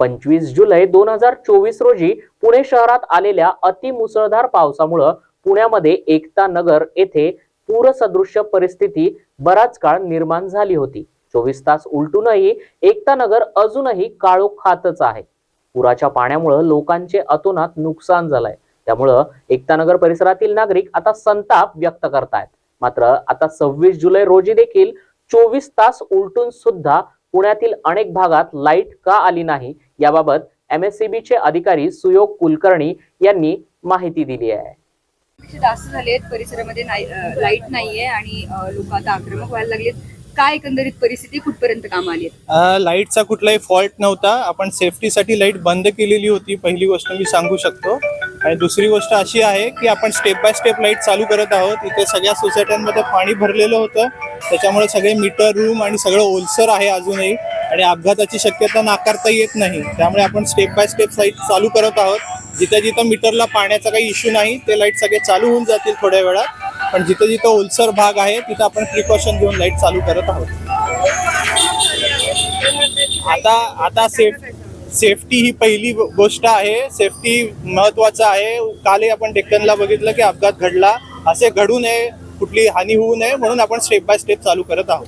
पंचवीस जुलै दोन हजार चोवीस रोजी पुणे शहरात आलेल्या अतिमुसळधार पावसामुळं पुण्यामध्ये एकता नगर येथे पूरसदृश्य परिस्थिती बराच काळ निर्माण झाली होती. चोवीस तास उलटूनही एकता नगर अजूनही काळोखातच आहे. पुराच्या पाण्यामुळं लोकांचे अतोनात नुकसान झालंय. त्यामुळं एकता नगर परिसरातील नागरिक आता संताप व्यक्त करतायत. मात्र आता सव्वीस जुलै रोजी देखील चोवीस तास उलटून सुद्धा पुण्यातील अनेक भागात लाइट का आली नाही याबाबत MSCB चे अधिकारी सुयोग कुलकर्णी यांनी माहिती दिली आहे. जास्त झाले आहेत परिसरामध्ये लाइट नाहीये आणि लोक आता आक्रमक व्हायला लागलेत. काय एकंदरीत परिस्थिती? कुठपर्यंत काम आली लाईटचा कुठलाही फॉल्ट नव्हता. आपण सेफ्टीसाठी लाइट बंद केलेली होती. पहिली गोष्ट मी सांगू शकतो. आणि दुसरी गोष्ट अशी आहे की आपण स्टेप बाय स्टेप लाइट चालू करत आहोत. इथे सगळ्या सोसायट्यांमध्ये पाणी भरलेलं होतं. त्याच्यामुळे सगळे मीटर रूम आणि सगळं ओलसर आहे अजूनही. आणि अपघाताची शक्यता नाकारता येत नाही. त्यामुळे आपण स्टेप बाय स्टेप लाइट चालू करत आहोत. जिथं जिथं मीटरला पाण्याचा काही इश्यू नाही ते लाइट सगळे चालू होऊन जातील थोड्या वेळात. पण जिथं जिथं ओलसर भाग आहे तिथं आपण प्रिकॉशन घेऊन लाइट चालू करत आहोत. आता आता सेफ सेफ्टी ही पहिली गोष्ट आहे. सेफ्टी महत्वाचं आहे. कालही आपण डेक्कनला बघितलं की अपघात घडला. असे घडू नये कुठली हानी होऊ नये म्हणून आपण स्टेप बाय स्टेप चालू करत आहोत.